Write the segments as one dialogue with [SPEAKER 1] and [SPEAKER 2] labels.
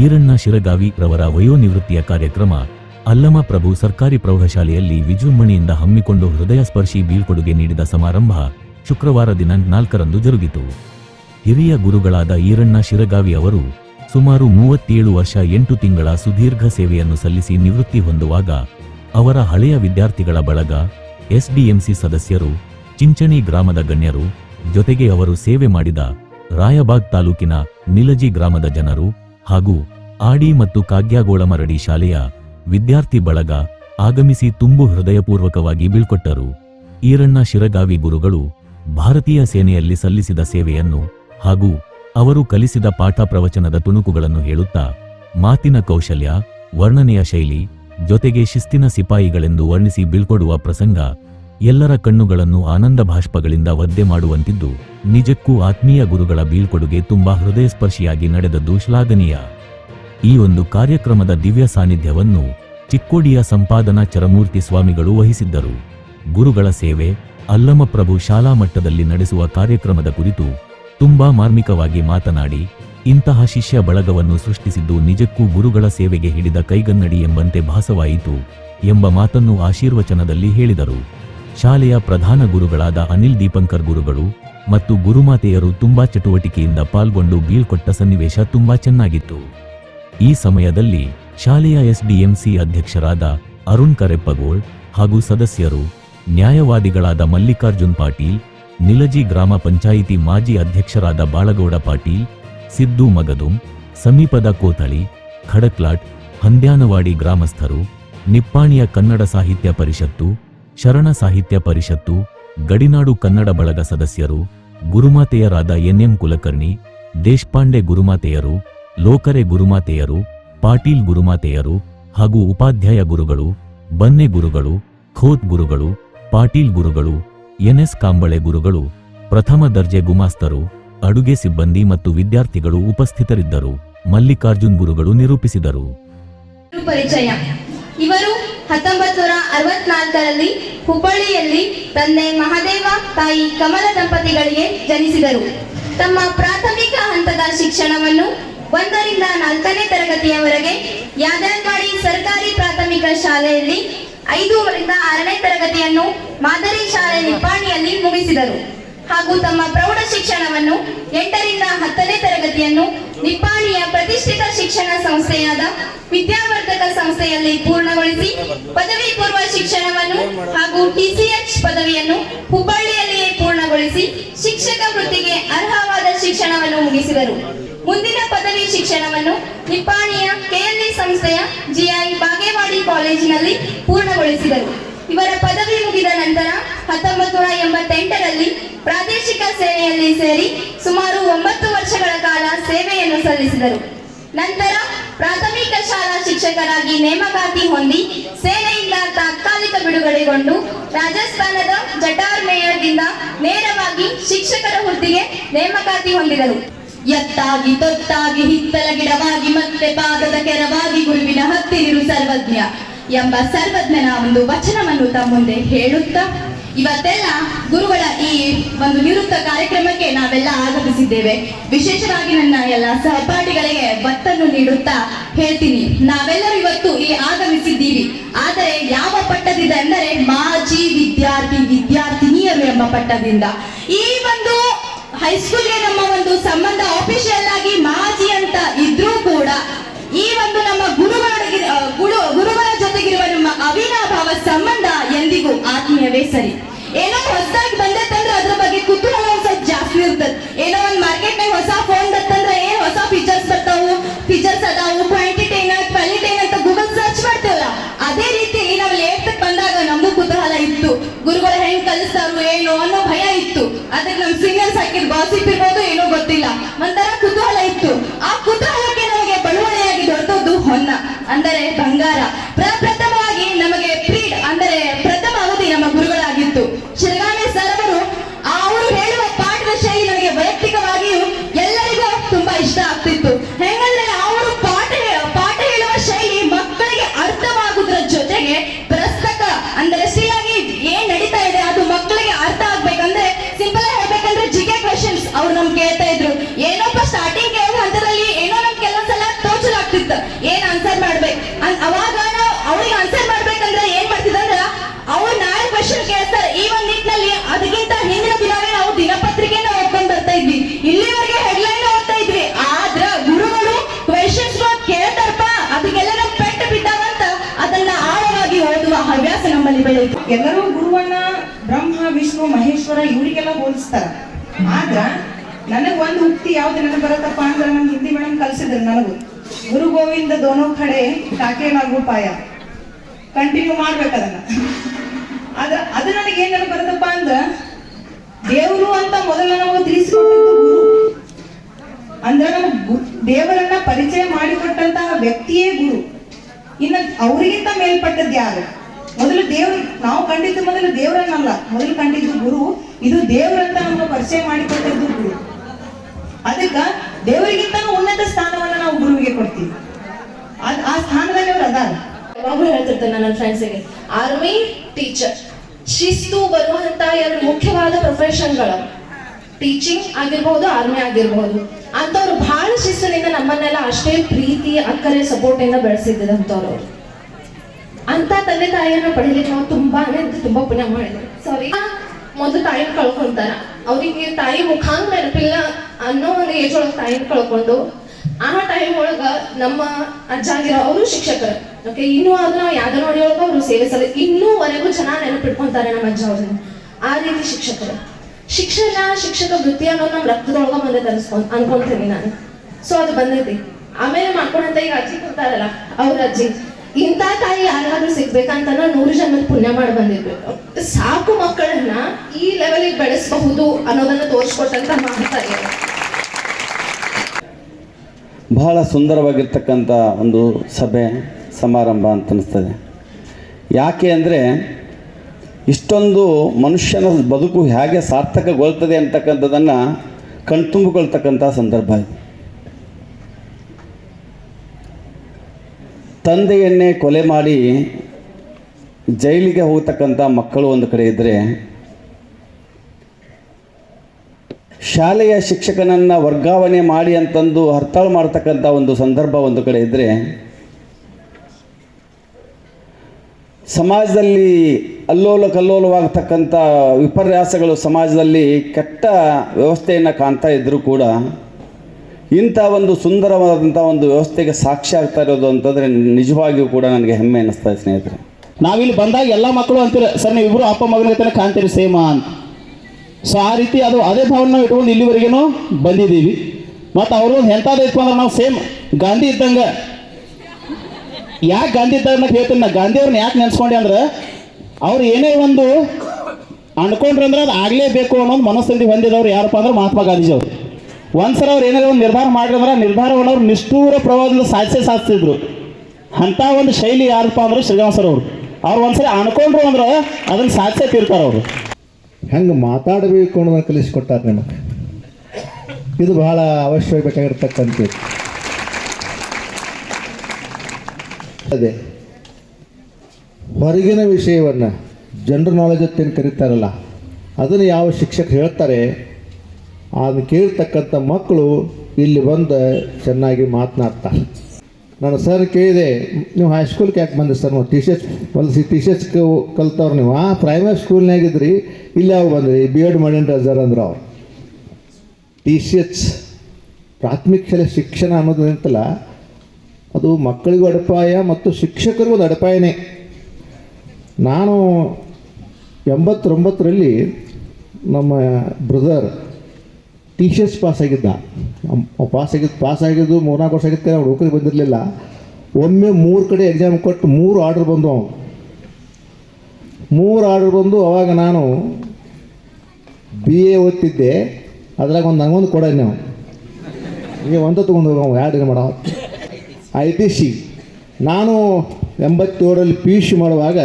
[SPEAKER 1] ಈರಣ್ಣ ಶಿರಗಾವಿ ರವರ ವಯೋನಿವೃತ್ತಿಯ ಕಾರ್ಯಕ್ರಮ ಅಲ್ಲಮ ಪ್ರಭು ಸರ್ಕಾರಿ ಪ್ರೌಢಶಾಲೆಯಲ್ಲಿ ವಿಜೃಂಭಣೆಯಿಂದ ಹಮ್ಮಿಕೊಂಡು ಹೃದಯ ಸ್ಪರ್ಶಿ ಬೀಳ್ಕೊಡುಗೆ ನೀಡಿದ ಸಮಾರಂಭ ಶುಕ್ರವಾರ ದಿನ ನಾಲ್ಕರಂದು ಜರುಗಿತು. ಹಿರಿಯ ಗುರುಗಳಾದ ಈರಣ್ಣ ಶಿರಗಾವಿ ಅವರು ಸುಮಾರು ಮೂವತ್ತೇಳು ವರ್ಷ ಎಂಟು ತಿಂಗಳ ಸುದೀರ್ಘ ಸೇವೆಯನ್ನು ಸಲ್ಲಿಸಿ ನಿವೃತ್ತಿ ಹೊಂದುವಾಗ ಅವರ ಹಳೆಯ ವಿದ್ಯಾರ್ಥಿಗಳ ಬಳಗ, ಎಸ್ಡಿಎಂಸಿ ಸದಸ್ಯರು, ಚಿಂಚಣಿ ಗ್ರಾಮದ ಗಣ್ಯರು, ಜೊತೆಗೆ ಅವರು ಸೇವೆ ಮಾಡಿದ ರಾಯಬಾಗ್ ತಾಲೂಕಿನ ನಿಲಜಿ ಗ್ರಾಮದ ಜನರು ಹಾಗೂ ಆಡಿ ಮತ್ತು ಕಾಗ್ಯಾಗೋಳಮರಡಿ ಶಾಲೆಯ ವಿದ್ಯಾರ್ಥಿ ಬಳಗ ಆಗಮಿಸಿ ತುಂಬು ಹೃದಯಪೂರ್ವಕವಾಗಿ ಬೀಳ್ಕೊಟ್ಟರು. ಈರಣ್ಣ ಶಿರಗಾವಿ ಗುರುಗಳು ಭಾರತೀಯ ಸೇನೆಯಲ್ಲಿ ಸಲ್ಲಿಸಿದ ಸೇವೆಯನ್ನು ಹಾಗೂ ಅವರು ಕಲಿಸಿದ ಪಾಠ ಪ್ರವಚನದ ತುಣುಕುಗಳನ್ನು ಹೇಳುತ್ತಾ ಮಾತಿನ ಕೌಶಲ್ಯ, ವರ್ಣನೆಯ ಶೈಲಿ ಜೊತೆಗೆ ಶಿಸ್ತಿನ ಸಿಪಾಯಿಗಳೆಂದು ವರ್ಣಿಸಿ ಬೀಳ್ಕೊಡುವ ಪ್ರಸಂಗ ಎಲ್ಲರ ಕಣ್ಣುಗಳನ್ನು ಆನಂದ ಭಾಷ್ಪಗಳಿಂದ ಒದ್ದೆ ಮಾಡುವಂತಿದ್ದು, ನಿಜಕ್ಕೂ ಆತ್ಮೀಯ ಗುರುಗಳ ಬೀಳ್ಕೊಡುಗೆ ತುಂಬಾ ಹೃದಯಸ್ಪರ್ಶಿಯಾಗಿ ನಡೆದದ್ದು ಶ್ಲಾಘನೀಯ. ಈ ಒಂದು ಕಾರ್ಯಕ್ರಮದ ದಿವ್ಯ ಸಾನ್ನಿಧ್ಯವನ್ನು ಚಿಕ್ಕೋಡಿಯ ಸಂಪಾದನಾ ಚರಮೂರ್ತಿ ಸ್ವಾಮಿಗಳು ವಹಿಸಿದ್ದರು. ಗುರುಗಳ ಸೇವೆ, ಅಲ್ಲಮಪ್ರಭು ಶಾಲಾ ಮಟ್ಟದಲ್ಲಿ ನಡೆಸುವ ಕಾರ್ಯಕ್ರಮದ ಕುರಿತು ತುಂಬಾ ಮಾರ್ಮಿಕವಾಗಿ ಮಾತನಾಡಿ, ಇಂತಹ ಶಿಷ್ಯ ಬಳಗವನ್ನು ಸೃಷ್ಟಿಸಿದ್ದು ನಿಜಕ್ಕೂ ಗುರುಗಳ ಸೇವೆಗೆ ಹಿಡಿದ ಕೈಗನ್ನಡಿ ಎಂಬಂತೆ ಭಾಸವಾಯಿತು ಎಂಬ ಮಾತನ್ನು ಆಶೀರ್ವಚನದಲ್ಲಿ ಹೇಳಿದರು. ಶಾಲೆಯ ಪ್ರಧಾನ ಗುರುಗಳಾದ ಅನಿಲ್ ದೀಪಂಕರ್ ಗುರುಗಳು ಮತ್ತು ಗುರುಮಾತೆಯರು ತುಂಬಾ ಚಟುವಟಿಕೆಯಿಂದ ಪಾಲ್ಗೊಂಡು ಬೀಳ್ಕೊಟ್ಟ ಸನ್ನಿವೇಶ ತುಂಬಾ ಚೆನ್ನಾಗಿತ್ತು. ಈ ಸಮಯದಲ್ಲಿ ಶಾಲೆಯ ಎಸ್ಡಿಎಂಸಿ ಅಧ್ಯಕ್ಷರಾದ ಅರುಣ್ ಕರೆಪ್ಪಗೋಳ್ ಹಾಗೂ ಸದಸ್ಯರು, ನ್ಯಾಯವಾದಿಗಳಾದ ಮಲ್ಲಿಕಾರ್ಜುನ್ ಪಾಟೀಲ್, ನಿಲಜಿ ಗ್ರಾಮ ಪಂಚಾಯಿತಿ ಮಾಜಿ ಅಧ್ಯಕ್ಷರಾದ ಬಾಳಗೌಡ ಪಾಟೀಲ್, ಸಿದ್ದು ಮಗದುಂ, ಸಮೀಪದ ಕೋಥಳಿ ಖಡಕ್ಲಾಟ್, ಹಂದ್ಯಾನವಾಡಿ ಗ್ರಾಮಸ್ಥರು, ನಿಪ್ಪಾಣಿಯ ಕನ್ನಡ ಸಾಹಿತ್ಯ ಪರಿಷತ್ತು ಶರಣ ಸಾಹಿತ್ಯ ಪರಿಷತ್ತು, ಗಡಿನಾಡು ಕನ್ನಡ ಬಳಗ ಸದಸ್ಯರು, ಗುರುಮಾತೆಯರಾದ ಎನ್ಎಂ ಕುಲಕರ್ಣಿ, ದೇಶಪಾಂಡೆ ಗುರುಮಾತೆಯರು, ಲೋಕರೆ ಗುರುಮಾತೆಯರು, ಪಾಟೀಲ್ ಗುರುಮಾತೆಯರು ಹಾಗೂ ಉಪಾಧ್ಯಾಯ ಗುರುಗಳು, ಬನ್ನೆ ಗುರುಗಳು, ಖೋತ್ ಗುರುಗಳು, ಪಾಟೀಲ್ ಗುರುಗಳು, ಎನ್ಎಸ್ ಕಾಂಬಳೆ ಗುರುಗಳು, ಪ್ರಥಮ ದರ್ಜೆ ಗುಮಾಸ್ತರು, ಅಡುಗೆ ಸಿಬ್ಬಂದಿ ಮತ್ತು ವಿದ್ಯಾರ್ಥಿಗಳು ಉಪಸ್ಥಿತರಿದ್ದರು. ಮಲ್ಲಿಕಾರ್ಜುನ್ ಗುರುಗಳು ನಿರೂಪಿಸಿದರು.
[SPEAKER 2] ಪರಿಚಯ. ಇವರು ಹತ್ತೊಂಬತ್ತು ಅರವತ್ನಾಲ್ಕರಲ್ಲಿ ಹುಬ್ಬಳ್ಳಿಯಲ್ಲಿ ತಂದೆ ಮಹಾದೇವ ತಾಯಿ ಕಮಲ ದಂಪತಿಗಳಿಗೆ ಜನಿಸಿದರು. ತಮ್ಮ ಪ್ರಾಥಮಿಕ ಹಂತದ ಶಿಕ್ಷಣವನ್ನು ಒಂದರಿಂದ ನಾಲ್ಕನೇ ತರಗತಿಯವರೆಗೆ ಯಾದರವಾಡಿ ಸರ್ಕಾರಿ ಪ್ರಾಥಮಿಕ ಶಾಲೆಯಲ್ಲಿ ಐದೂವರಿಂದ ಆರನೇ ತರಗತಿಯನ್ನು ಮಾದರಿ ಶಾಲೆ ನಿಪ್ಪಾಣಿಯಲ್ಲಿ ಮುಗಿಸಿದರು. ಹಾಗೂ ತಮ್ಮ ಪ್ರೌಢ ಶಿಕ್ಷಣವನ್ನು ಎಂಟರಿಂದ ಹತ್ತನೇ ತರಗತಿಯನ್ನು ನಿಪ್ಪಾಣಿಯ ಪ್ರತಿಷ್ಠಿತ ಶಿಕ್ಷಣ ಸಂಸ್ಥೆಯಾದ ವಿದ್ಯಾವರ್ಧಕ ಸಂಸ್ಥೆಯಲ್ಲಿ ಪೂರ್ಣಗೊಳಿಸಿ ಪದವಿ ಪೂರ್ವ ಶಿಕ್ಷಣವನ್ನು ಹಾಗೂ ಟಿಸಿಎಚ್ ಪದವಿಯನ್ನು ಹುಬ್ಬಳ್ಳಿಯಲ್ಲಿಯೇ ಪೂರ್ಣಗೊಳಿಸಿ ಶಿಕ್ಷಕ ವೃತ್ತಿಗೆ ಅರ್ಹವಾದ ಶಿಕ್ಷಣವನ್ನು ಮುಗಿಸಿದರು. ಮುಂದಿನ ಪದವಿ ಶಿಕ್ಷಣವನ್ನು ನಿಪ್ಪಾಣಿಯ ಕೆಎಲ್ಇ ಸಂಸ್ಥೆಯ ಜಿಐ ಬಾಗೇವಾಡಿ ಕಾಲೇಜಿನಲ್ಲಿ ಪೂರ್ಣಗೊಳಿಸಿದರು. ಇವರ ಪದವಿ ಮುಗಿದ ನಂತರ ಹತ್ತೊಂಬತ್ತು ನೂರ ಎಂಬತ್ತೆಂಟರಲ್ಲಿ ಪ್ರಾದೇಶಿಕ ಸೇನೆಯಲ್ಲಿ ಸೇರಿ ಸುಮಾರು ಒಂಬತ್ತು ವರ್ಷಗಳ ಕಾಲ ಸೇವೆಯನ್ನು ಸಲ್ಲಿಸಿದರು. ನಂತರ ಪ್ರಾಥಮಿಕ ಶಾಲಾ ಶಿಕ್ಷಕರಾಗಿ ನೇಮಕಾತಿ ಹೊಂದಿ ಸೇನೆಯಿಂದ ತಾತ್ಕಾಲಿಕ ಬಿಡುಗಡೆಗೊಂಡು ರಾಜಸ್ಥಾನದ ಜಟಾರ್ ಮೇಯರ್ದಿಂದ ನೇರವಾಗಿ ಶಿಕ್ಷಕರ ಹುದ್ದೆಗೆ ನೇಮಕಾತಿ ಹೊಂದಿದರು.
[SPEAKER 3] ಎತ್ತಾಗಿ ತೊತ್ತಾಗಿ ಹಿತ್ತಲ ಗಿಡವಾಗಿ ಮತ್ತೆ ಪಾದದ ಕೆರವಾಗಿ ಗುರುವಿನ ಹತ್ತಿರಿರು ಸರ್ವಜ್ಞ. ಎಂಬ ಸರ್ವಜ್ಞನ ಒಂದು ವಚನವನ್ನು ತಮ್ಮ ಮುಂದೆ ಹೇಳುತ್ತಾ, ಇವತ್ತೆಲ್ಲ ಗುರುಗಳ ಈ ಒಂದು ನಿವೃತ್ತ ಕಾರ್ಯಕ್ರಮಕ್ಕೆ ನಾವೆಲ್ಲ ಆಗಮಿಸಿದ್ದೇವೆ. ವಿಶೇಷವಾಗಿ ನನ್ನ ಎಲ್ಲ ಸಹಪಾಠಿಗಳಿಗೆ ಒತ್ತನ್ನು ನೀಡುತ್ತಾ ಹೇಳ್ತೀನಿ. ನಾವೆಲ್ಲರೂ ಇವತ್ತು ಇಲ್ಲಿ ಆಗಮಿಸಿದ್ದೀವಿ. ಆದರೆ ಯಾವ ಪಟ್ಟದಿಂದ ಎಂದರೆ ಮಾಜಿ ವಿದ್ಯಾರ್ಥಿ, ವಿದ್ಯಾರ್ಥಿನಿಯರು ಎಂಬ ಪಟ್ಟದಿಂದ. ಈ ಒಂದು ಹೈಸ್ಕೂಲ್ಗೆ ನಮ್ಮ ಒಂದು ಸಂಬಂಧ ಆಫಿಷಿಯಲ್ ಆಗಿ ಮಾಜಿ ಅಂತ ಇದ್ರೂ ಕೂಡ ಈ ಒಂದು ನಮ್ಮ ಗುರುಗಳ ಗುರುಗಳ ಅವಿನಾಭಾವ ಸಂಬಂಧ ಎಂದಿಗೂ ಆತ್ಮೀಯವೇ ಸರಿ. ಏನೋ ಹೊಸದಾಗಿ ಬಂದತ್ತಂದ್ರೆ ಅದ್ರ ಬಗ್ಗೆ ಕುತೂಹಲ ಸ್ವಲ್ಪ ಜಾಸ್ತಿ ಇರ್ತದೆ. ಏನೋ ಒಂದ್ ಮಾರ್ಕೆಟ್ ನಾಗ ಹೊಸ ಫೋನ್ ಬರ್ತಂದ್ರೆ ಏನ್ ಹೊಸ ಫೀಚರ್ಸ್ ಬರ್ತಾವು? ಫೀಚರ್ಸ್ ಅದಾವು ಕ್ವಾಂಟಿಟಿ ಏನ ಕ್ವಾಲಿಟಿ ಏನಂತ ಗೂಗಲ್ ಸರ್ಚ್ ಮಾಡ್ತೇವಲ್ಲ? ಅದೇ ರೀತಿ ನಾವು ಲೇಟ್ ಬಂದಾಗ ನಮ್ಗೂ ಕುತೂಹಲ ಇತ್ತು. ಗುರುಗಳು ಹೆಂಗ್ ಕಲಿಸ್ತಾರು ಏನು ಅನ್ನೋ ಭಯ ಇತ್ತು. ಅದಕ್ಕೆ ನಮ್ ಸೀನಿಯರ್ಸ್ ಹಾಕಿದ್ ಗಾಸಿಪ್ ಇರ್ಬೋದು ಏನೋ ಗೊತ್ತಿಲ್ಲ. ಒಂಥರ ಕುತೂಹಲ ನಮ್ಮಲ್ಲಿ ಬೆಳೆಯಿತು
[SPEAKER 4] ಎಲ್ಲರೂ ಗುರುವನ್ನ ಬ್ರಹ್ಮ, ವಿಷ್ಣು, ಮಹೇಶ್ವರ ಇವರಿಗೆಲ್ಲ ಹೋಲಿಸ್ತಾರ. ಆದ್ರ ನನಗ್ ಒಂದು ಉಕ್ತಿ ಯಾವ್ದು ನನಗೆ ಬರತ್ತಪ್ಪ ಅಂದ್ರೆ ನಮ್ ಹಿಂದಿ ಮೇಡಮ್ ಕಲ್ಸಿದ್ರು ನನಗೂ. ಗುರು ಗೋವಿಂದ ದೋನೋ ಕಡೆ ಕಾಕೆ ನಾಗು ಪಾಯ. ಕಂಟಿನ್ಯೂ ಮಾಡ್ಬೇಕು ಅದನ್ನ. ಆದ್ರ ಅದು ನನಗೆ ಏನ್ ನೆನಪು ಬರತ್ತಪ್ಪ ಅಂದ್ರ ದೇವರು ಅಂತ ಮೊದಲ ನಮಗೆ ತಿಳಿಸಿಕೊಟ್ಟಿದ್ದು ಗುರು. ಅಂದ್ರೆ ದೇವರನ್ನ ಪರಿಚಯ ಮಾಡಿಕೊಟ್ಟಂತಹ ವ್ಯಕ್ತಿಯೇ ಗುರು. ಇನ್ನ ಅವರಿಗಿಂತ ಮೇಲ್ಪಟ್ಟದ್ದು ಯಾರು? ಮೊದಲು ದೇವ್ರ, ನಾವು ಕಂಡಿದ್ದು ಮೊದಲು ದೇವರನ್ನಲ್ಲ ಮೊದಲು ಕಂಡಿದ್ದು ಗುರು. ಇದು ದೇವರಂತ ನಮ್ಗೆ ಪರಿಚಯ ಮಾಡಿಕೊಟ್ಟಿದ್ದು ಗುರು. ಅದಕ್ಕ ದೇವರಿಗಿಂತ ಉನ್ನತ ಸ್ಥಾನವನ್ನ ನಾವು ಗುರುವಿಗೆ ಕೊಡ್ತೀವಿ. ಅದ್- ಆ ಸ್ಥಾನದಲ್ಲಿ ಅವ್ರು ಅದಾರ.
[SPEAKER 5] ಯಾವಾಗಲೂ ಹೇಳ್ತಿರ್ತೇನೆ ನನ್ನ ಫ್ರೆಂಡ್ಸಿಗೆ ಆರ್ಮಿ ಟೀಚರ್ ಶಿಸ್ತು ಬರುವಂತ ಎರಡು ಮುಖ್ಯವಾದ ಪ್ರೊಫೆಷನ್ಗಳು ಟೀಚಿಂಗ್ ಆಗಿರ್ಬಹುದು ಆರ್ಮಿ ಆಗಿರ್ಬಹುದು ಅಂತವ್ರು ಬಹಳ ಶಿಸ್ತಿನಿಂದ ನಮ್ಮನ್ನೆಲ್ಲ ಅಷ್ಟೇ ಪ್ರೀತಿ, ಅಕ್ಕರೆ ಸಪೋರ್ಟ್ ಇಂದ ಬೆಳೆಸಿದ್ದಂತವ್ರು ಅವ್ರು. ಅಂತ ತಂದೆ ತಾಯಿಯನ್ನ ಪಡಿಲಿಕ್ಕೆ ನಾವು ತುಂಬಾ ಅಂದ್ರೆ ತುಂಬಾ ಪುಣ್ಯ ಮಾಡಿದ್ರು ಸಾರಿ ಮೊದಲು ತಾಯಿನ ಕಳ್ಕೊಂತಾರ. ಅವ್ರಿಗೆ ತಾಯಿ ಮುಖಾಂಗ ನೆನಪಿಲ್ಲ ಅನ್ನೋ ಒಂದು ಏಜ್ ಒಳಗೆ ತಾಯಿನ ಕಳ್ಕೊಂಡು, ಆ ಟೈಮ್ ಒಳಗ ನಮ್ಮ ಅಜ್ಜಾಗಿರೋ ಅವರು ಶಿಕ್ಷಕರು. ಓಕೆ ಇನ್ನೂ ಆದ್ರೂ ನಾವು ಯಾವ್ದೋ ನೋಡಿ ಅವರು ಸೇವೆ ಸಲ್ಲ ಇನ್ನೂವರೆಗೂ ಜನ ನೆನಪಿಟ್ಕೊಂತಾರೆ ನಮ್ಮ ಅಜ್ಜ ಅವ್ರನ್ನ. ಆ ರೀತಿ ಶಿಕ್ಷಕರು. ಶಿಕ್ಷಣ, ಶಿಕ್ಷಕ ವೃತ್ತಿ ಅನ್ನೋದು ನಮ್ಮ ರಕ್ತದೊಳಗ ಬಂದೈತೆ ಅನ್ಸ್ಕೊಂಡ್ ಅನ್ಕೊಂತೀನಿ ನಾನು. ಸೊ ಅದು ಬಂದೈತಿ. ಆಮೇಲೆ ಮಾಡ್ಕೊಂಡಂತ ಈಗ ಅಜ್ಜಿ ಕೊಡ್ತಾರಲ್ಲ ಅವ್ರ ಅಜ್ಜಿ. ಇಂಥ ತಾಯಿ ಯಾರಾದ್ರೂ ಸಿಗ್ಬೇಕಂತ ನೂರು ಜನ್ಮದ ಪುಣ್ಯ ಮಾಡಿ ಬಂದಿರ್ಬೇಕು. ಸಾಕು ಮಕ್ಕಳನ್ನ ಈ ಲೆವೆಲಿಗೆ ಬೆಳೆಸಬಹುದು ಅನ್ನೋದನ್ನ ತೋರಿಸ್ಕೊಟ್ಟಂತ ಮಾತಾಡಿ
[SPEAKER 6] ಬಹಳ ಸುಂದರವಾಗಿರ್ತಕ್ಕಂಥ ಒಂದು ಸಭೆ, ಸಮಾರಂಭ ಅಂತ ಅನಿಸ್ತದೆ. ಯಾಕೆ ಅಂದರೆ ಇಷ್ಟೊಂದು ಮನುಷ್ಯನ ಬದುಕು ಹೇಗೆ ಸಾರ್ಥಕಗೊಳ್ತದೆ ಅಂತಕ್ಕಂಥದ್ದನ್ನು ಕಣ್ತುಂಬಿಕೊಳ್ತಕ್ಕಂಥ ಸಂದರ್ಭ ಇದು. ತಂದೆಯನ್ನೇ ಕೊಲೆ ಮಾಡಿ ಜೈಲಿಗೆ ಹೋಗ್ತಕ್ಕಂಥ ಮಕ್ಕಳು ಒಂದು ಕಡೆ ಇದ್ದರೆ ಶಾಲೆಯ ಶಿಕ್ಷಕನನ್ನು ವರ್ಗಾವಣೆ ಮಾಡಿ ಅಂತಂದು ಹರ್ತಾಳು ಮಾಡ್ತಕ್ಕಂಥ ಒಂದು ಸಂದರ್ಭ ಒಂದು ಕಡೆ ಇದ್ದರೆ ಸಮಾಜದಲ್ಲಿ ಅಲ್ಲೋಲ ಕಲ್ಲೋಲವಾಗತಕ್ಕಂಥ ವಿಪರ್ಯಾಸಗಳು ಸಮಾಜದಲ್ಲಿ ಕೆಟ್ಟ ವ್ಯವಸ್ಥೆಯನ್ನು ಕಾಣ್ತಾ ಇದ್ದರೂ ಕೂಡ ಇಂಥ ಒಂದು ಸುಂದರವಾದಂಥ ಒಂದು ವ್ಯವಸ್ಥೆಗೆ ಸಾಕ್ಷಿ ಆಗ್ತಾ ಇರೋದು ಅಂತಂದರೆ ನಿಜವಾಗಿಯೂ ಕೂಡ ನನಗೆ ಹೆಮ್ಮೆ ಅನ್ನಿಸ್ತಾ ಇದೆ ಸ್ನೇಹಿತರೆ.
[SPEAKER 7] ನಾವಿಲ್ಲಿ ಬಂದಾಗ ಎಲ್ಲ ಮಕ್ಕಳು ಅಂತೀರ, ಸರ್ ನೀವು ಇಬ್ಬರು ಅಪ್ಪ ಮಗನ ಜೊತೆ ಕಾಣ್ತೀರಿ, ಸೇಮ ಅಂತ. ಸೊ, ಆ ರೀತಿ ಅದು ಅದೇ ಭಾವನೆ ನಾವು ಇಟ್ಕೊಂಡು ಇಲ್ಲಿವರೆಗೂ ಬಂದಿದ್ದೀವಿ. ಮತ್ತು ಅವರು ಎಂಥದ್ದು ಅಂದ್ರೆ ನಾವು ಸೇಮ್ ಗಾಂಧಿ ಇದ್ದಂಗೆ. ಯಾಕೆ ಗಾಂಧಿ ಇದ್ದಾಗ ಅಂತ ಹೇಳ್ತೀನಿ ನಾ, ಗಾಂಧಿ ಅವ್ರನ್ನ ಯಾಕೆ ನೆನೆಸ್ಕೊಂಡೆ ಅಂದ್ರೆ, ಅವ್ರು ಏನೇ ಒಂದು ಅಂದ್ಕೊಂಡ್ರಂದ್ರೆ ಅದು ಆಗಲೇಬೇಕು ಅನ್ನೋದು ಮನಸ್ಥಿತಿ ಹೊಂದಿದವ್ರು ಯಾರಪ್ಪ ಅಂದ್ರೆ ಮಹಾತ್ಮ ಗಾಂಧೀಜಿ ಒಂದ್ಸಲ ಅವ್ರು ಏನಾದ್ರು ಒಂದು ನಿರ್ಧಾರ ಮಾಡಿದ್ರೆ ನಿರ್ಧಾರವನ್ನು ಅವ್ರು ನಿಷ್ಠೂರ ಪ್ರವಾದದಿಂದ ಸಾಧಿಸೇ ಸಾಧಿಸ್ತಿದ್ರು ಅಂಥ ಒಂದು ಶೈಲಿ ಯಾರಪ್ಪ ಅಂದ್ರೆ ಸರ್ ಅವರು. ಅವ್ರು ಒಂದ್ಸರಿ ಅನ್ಕೊಂಡ್ರು ಅಂದ್ರೆ ಅದನ್ನು ಸಾಧಿಸೇ ತೀರ್ತಾರೆ ಅವರು.
[SPEAKER 8] ಹೆಂಗೆ ಮಾತಾಡಬೇಕು ಅನ್ನೋದನ್ನ ಕಲಿಸ್ಕೊಟ್ಟಾರೆ ನಿಮಗೆ? ಇದು ಬಹಳ ಅವಶ್ಯಕಬೇಕಾಗಿರ್ತಕ್ಕಂಥದ್ದು ಅದೇ. ಹೊರಗಿನ ವಿಷಯವನ್ನು ಜನರ ನಾಲೆಜ್ ಅಂತ ಕರೀತಾರಲ್ಲ, ಅದನ್ನು ಯಾವ ಶಿಕ್ಷಕರು ಹೇಳ್ತಾರೆ? ಅದನ್ನು ಕೇಳ್ತಕ್ಕಂಥ ಮಕ್ಕಳು ಇಲ್ಲಿ ಬಂದು ಚೆನ್ನಾಗಿ ಮಾತನಾಡ್ತಾರೆ. ನಾನು ಸರ್ ಕೇಳಿದೆ, ನೀವು ಹೈಸ್ಕೂಲ್ಗೆ ಯಾಕೆ ಬಂದೆ ಸರ್? ನಾವು ಟೀಚರ್ಸ್ ಹೊಲಿಸಿ ಟೀಚರ್ಸ್ ಕಲ್ತವ್ರು ನೀವು. ಆ ಪ್ರೈಮರಿ ಸ್ಕೂಲ್ನಾಗಿದ್ರಿ ಇಲ್ಲಿ ಯಾವಾಗ ಬಂದ್ರಿ? ಬಿ ಎಡ್ ಮಾಡೀನಿ ಸರ್ ಅಂದ್ರೆ ಅವ್ರು. ಟೀಚರ್ಸ್ ಪ್ರಾಥಮಿಕ ಶಾಲೆ ಶಿಕ್ಷಣ ಅನ್ನೋದು ಅಂತಲ್ಲ ಅದು ಮಕ್ಕಳಿಗೂ ಅಡಪಾಯ ಮತ್ತು ಶಿಕ್ಷಕರಿಗೂ ಒಂದು ಅಡಪಾಯನೇ. ನಾನು ಎಂಬತ್ತೊಂಬತ್ತರಲ್ಲಿ ನಮ್ಮ ಬ್ರದರ್ ಟೀಚರ್ಸ್ ಪಾಸ್ ಆಗಿದ್ದ ಪಾಸ್ ಆಗಿದ್ದು ಪಾಸ್ ಆಗಿದ್ದು ಮೂರ್ನಾಲ್ಕು ವರ್ಷ ಆಗಿತ್ತು ಅವ್ರು ನೌಕರಿ ಬಂದಿರಲಿಲ್ಲ. ಒಮ್ಮೆ ಮೂರು ಕಡೆ ಎಕ್ಸಾಮ್ ಕೊಟ್ಟು ಮೂರು ಆರ್ಡ್ರ್ ಬಂದು ಅವನು ಮೂರು ಆರ್ಡ್ರ್ ಬಂದು ಅವಾಗ ನಾನು ಬಿ ಎ ಓದ್ತಿದ್ದೆ. ಅದ್ರಾಗ ಒಂದು ನನಗೊಂದು ಕೊಡ ನೀವು. ಈಗ ಒಂದು ತೊಗೊಂಡು ಹೋಗೋ ಎರಡು ಮಾಡೋ. ಐ ಟಿ ಸಿ ನಾನು ಎಂಬತ್ತೇಳರಲ್ಲಿ ಪಿ ಯು ಸಿ ಮಾಡುವಾಗ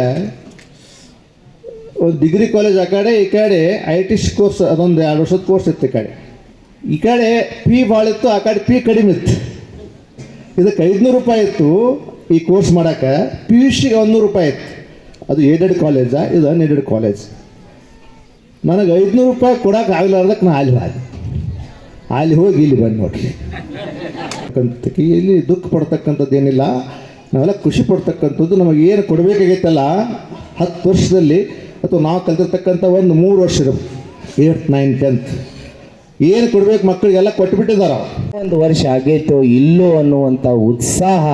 [SPEAKER 8] ಒಂದು ಡಿಗ್ರಿ ಕಾಲೇಜ್ ಆ ಕಡೆ, ಈ ಕಡೆ ಐ ಟಿ ಸಿ ಕೋರ್ಸ್ ಅದೊಂದು ಎರಡು ವರ್ಷದ ಕೋರ್ಸ್ ಇತ್ತು ಈ ಕಡೆ. ಈ ಕಡೆ ಪಿ ಭಾಳ ಇತ್ತು ಆ ಕಡೆ ಪಿ ಕಡಿಮೆ ಇತ್ತು. ಇದಕ್ಕೆ ಐದುನೂರು ರೂಪಾಯಿ ಇತ್ತು ಈ ಕೋರ್ಸ್ ಮಾಡೋಕ್ಕೆ. ಪಿ ಯು ಸಿಗೆ ಒಂದೂರು ರೂಪಾಯಿ ಇತ್ತು. ಅದು ಏಡೆಡ್ ಕಾಲೇಜಾ ಇದು ಅನ್ಏಡೆಡ್ ಕಾಲೇಜ್ ನನಗೆ ಐದುನೂರು ರೂಪಾಯಿ ಕೊಡೋಕೆ ಆಗಲಾರ್ದಕ್ಕೆ ನಾ ಅಲ್ಲಿ ಹೋಗಿ ಅಲ್ಲಿ ಹೋಗಿ ಇಲ್ಲಿ ಬಂದು ನೋಡ್ರಿ ಇಲ್ಲಿ ದುಃಖ ಪಡ್ತಕ್ಕಂಥದ್ದು ಏನಿಲ್ಲ. ನಾವೆಲ್ಲ ಖುಷಿ ಪಡ್ತಕ್ಕಂಥದ್ದು ನಮಗೆ ಏನು ಕೊಡಬೇಕಾಗೈತಲ್ಲ ಹತ್ತು ವರ್ಷದಲ್ಲಿ ಅಥವಾ ನಾವು ಕಲಿತಿರ್ತಕ್ಕಂಥ ಒಂದು ಮೂರು ವರ್ಷ ಏಟ್ ನೈನ್ ಟೆಂತ್ ಏನು ಕೊಡ್ಬೇಕು ಮಕ್ಕಳಿಗೆಲ್ಲ ಕೊಟ್ಬಿಟ್ಟಿದ್ದಾರೆ
[SPEAKER 9] ಒಂದು ವರ್ಷ ಆಗೈತೋ ಇಲ್ಲೋ ಅನ್ನುವಂಥ ಉತ್ಸಾಹ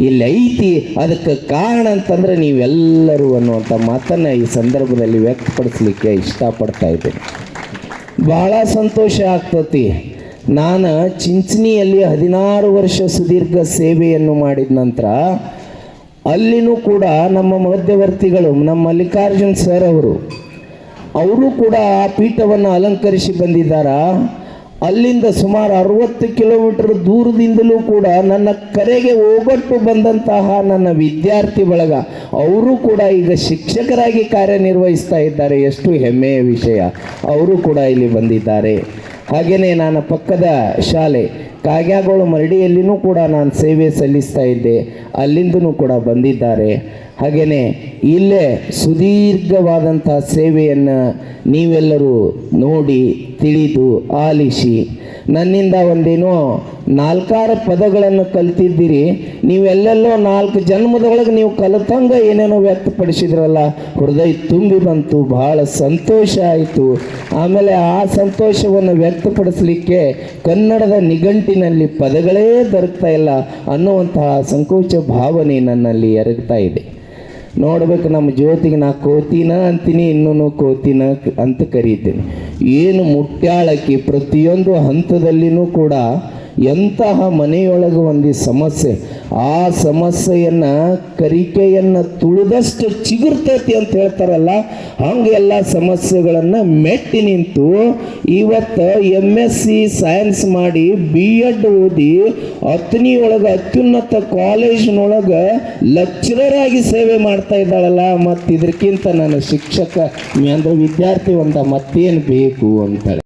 [SPEAKER 9] ಇಲ್ಲಿ ಐತಿ ಅದಕ್ಕೆ ಕಾರಣ ಅಂತಂದ್ರೆ ನೀವೆಲ್ಲರೂ ಅನ್ನುವಂಥ ಮಾತನ್ನು ಈ ಸಂದರ್ಭದಲ್ಲಿ ವ್ಯಕ್ತಪಡಿಸ್ಲಿಕ್ಕೆ ಇಷ್ಟಪಡ್ತಾ ಇದ್ದೀನಿ. ಬಹಳ ಸಂತೋಷ ಆಗ್ತತಿ. ನಾನು ಚಿಂಚಣಿಯಲ್ಲಿ ಹದಿನಾರು ವರ್ಷ ಸುದೀರ್ಘ ಸೇವೆಯನ್ನು ಮಾಡಿದ ನಂತರ ಅಲ್ಲಿನೂ ಕೂಡ ನಮ್ಮ ಮಧ್ಯವರ್ತಿಗಳು, ನಮ್ಮ ಮಲ್ಲಿಕಾರ್ಜುನ್ ಸರ್ ಅವರು ಅವರು ಕೂಡ ಆ ಪೀಠವನ್ನು ಅಲಂಕರಿಸಿ ಬಂದಿದ್ದಾರ. ಅಲ್ಲಿಂದ ಸುಮಾರು ಅರವತ್ತು ಕಿಲೋಮೀಟರ್ ದೂರದಿಂದಲೂ ಕೂಡ ನನ್ನ ಕರೆಗೆ ಓಗೊಟ್ಟು ಬಂದಂತಹ ನನ್ನ ವಿದ್ಯಾರ್ಥಿ ಬಳಗ, ಅವರು ಕೂಡ ಈಗ ಶಿಕ್ಷಕರಾಗಿ ಕಾರ್ಯನಿರ್ವಹಿಸ್ತಾ ಇದ್ದಾರೆ. ಎಷ್ಟು ಹೆಮ್ಮೆಯ ವಿಷಯ. ಅವರು ಕೂಡ ಇಲ್ಲಿ ಬಂದಿದ್ದಾರೆ. ಹಾಗೆಯೇ ನನ್ನ ಪಕ್ಕದ ಶಾಲೆ ಕಾಗ್ಯಾಗೋಳು ಮರಡಿಯಲ್ಲಿನೂ ಕೂಡ ನಾನು ಸೇವೆ ಸಲ್ಲಿಸ್ತಾ ಇದ್ದೆ. ಅಲ್ಲಿಂದನೂ ಕೂಡ ಬಂದಿದ್ದಾರೆ. ಹಾಗೆಯೇ ಇಲ್ಲೇ ಸುದೀರ್ಘವಾದಂಥ ಸೇವೆಯನ್ನು ನೀವೆಲ್ಲರೂ ನೋಡಿ, ತಿಳಿದು, ಆಲಿಸಿ. ನನ್ನಿಂದ ಒಂದೇನೋ ನಾಲ್ಕಾರು ಪದಗಳನ್ನು ಕಲಿತಿದ್ದೀರಿ. ನೀವೆಲ್ಲೆಲ್ಲೋ ನಾಲ್ಕು ಜನ್ಮದೊಳಗೆ ನೀವು ಕಲಿತಂಗ ಏನೇನೋ ವ್ಯಕ್ತಪಡಿಸಿದ್ರಲ್ಲ, ಹೃದಯ ತುಂಬಿ ಬಂತು, ಬಹಳ ಸಂತೋಷ ಆಯಿತು. ಆಮೇಲೆ ಆ ಸಂತೋಷವನ್ನು ವ್ಯಕ್ತಪಡಿಸಲಿಕ್ಕೆ ಕನ್ನಡದ ನಿಘಂಟಿನಲ್ಲಿ ಪದಗಳೇ ದೊರಕ್ತಾ ಇಲ್ಲ ಅನ್ನುವಂತಹ ಸಂಕೋಚ ಭಾವನೆ ನನ್ನಲ್ಲಿ ಎರಗ್ತಾ ಇದೆ. ನೋಡ್ಬೇಕು ನಮ್ಮ ಜ್ಯೋತಿಗೆ ನಾ ಕೋತಿನ ಅಂತೀನಿ ಇನ್ನೂ ಕೋತಿನ ಅಂತ ಕರೀತೀನಿ. ಏನು ಮುಟ್ಟಾಳಕ್ಕೆ ಪ್ರತಿಯೊಂದು ಹಂತದಲ್ಲಿನೂ ಕೂಡ ಎಂತಹ ಮನೆಯೊಳಗೆ ಒಂದು ಸಮಸ್ಯೆ, ಆ ಸಮಸ್ಯೆಯನ್ನು, ಕರಿಕೆಯನ್ನು ತುಳಿದಷ್ಟು ಚಿಗುರ್ತೈತಿ ಅಂತ ಹೇಳ್ತಾರಲ್ಲ, ಹಂಗೆ ಎಲ್ಲ ಸಮಸ್ಯೆಗಳನ್ನು ಮೆಟ್ಟಿ ನಿಂತು ಇವತ್ತು ಎಂ ಎಸ್ ಸಿ ಸೈನ್ಸ್ ಮಾಡಿ ಬಿ ಎಡ್ ಓದಿ ಅತ್ನಿಯೊಳಗ, ಅತ್ಯುನ್ನತ ಕಾಲೇಜಿನೊಳಗೆ ಲೆಕ್ಚರರ್ ಆಗಿ ಸೇವೆ ಮಾಡ್ತಾ ಇದ್ದಾಳಲ್ಲ ಮತ್ತು ಇದಕ್ಕಿಂತ ನನ್ನ ಶಿಕ್ಷಕ ಅಂದ್ರೆ ವಿದ್ಯಾರ್ಥಿ ಒಂದ ಮತ್ತೇನು ಬೇಕು ಅಂತಾರೆ